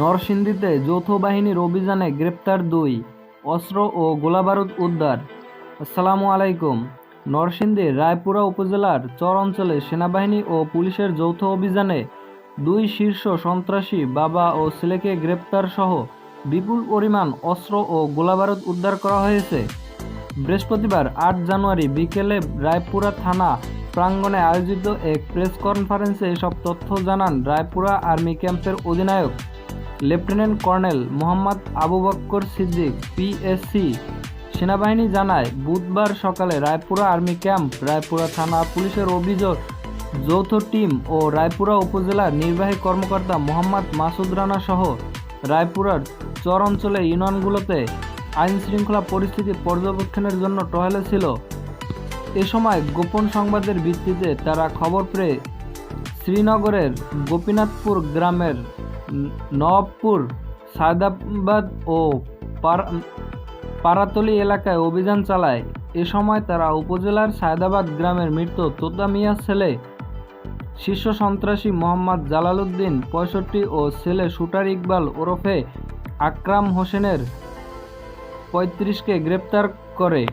নরসিংদীতে যৌথ বাহিনীর অভিযানে গ্রেপ্তার দুই, অস্ত্র ও গোলাবারুদ উদ্ধার। আসসালামু আলাইকুম। নরসিংদীর রায়পুরা উপজেলার চর অঞ্চলে সেনাবাহিনী ও পুলিশের যৌথ অভিযানে দুই শীর্ষ সন্ত্রাসী বাবা ও ছেলেকে গ্রেপ্তার সহ বিপুল পরিমাণ অস্ত্র ও গোলাবারুদ উদ্ধার করা হয়েছে। বৃহস্পতিবার আট জানুয়ারি বিকেলে রায়পুরা থানা প্রাঙ্গণে আয়োজিত এক প্রেস কনফারেন্সে এসব তথ্য জানান রায়পুরা আর্মি ক্যাম্পের অধিনায়ক lieutenant colonel Mohammad Abu Bakkar Siddique PSC সেনাবাহিনী জানায়, বুধবার সকালে রায়পুরা আর্মি ক্যাম্প, রায়পুরা থানা পুলিশের অভিযোগ, যৌথ টিম ও রায়পুরা উপজেলার নির্বাহী কর্মকর্তা মোহাম্মদ মাসুদ রানা সহ রায়পুরার চর অঞ্চলে ইউনিয়নগুলোতে আইন শৃঙ্খলা পরিস্থিতি পর্যবেক্ষণের জন্য টহলে ছিল। এ সময় গোপন সংবাদের ভিত্তিতে তারা খবর পেয়ে শ্রীনগরের গোপীনাথপুর গ্রামের ন- নবাবপুর সায়দাবাদ ও পারাতলি এলাকায় অভিযান চালায়। এ সময় তারা উপজেলার সায়দাবাদ গ্রামের মৃত তোতা মিয়ার ছেলে, শীর্ষ সন্ত্রাসী মোহাম্মদ জালালউদ্দিন পঁয়ষট্টি ও ছেলে শুটার ইকবাল ওরফে আকরাম হোসেনের পঁয়ত্রিশকে গ্রেপ্তার করে।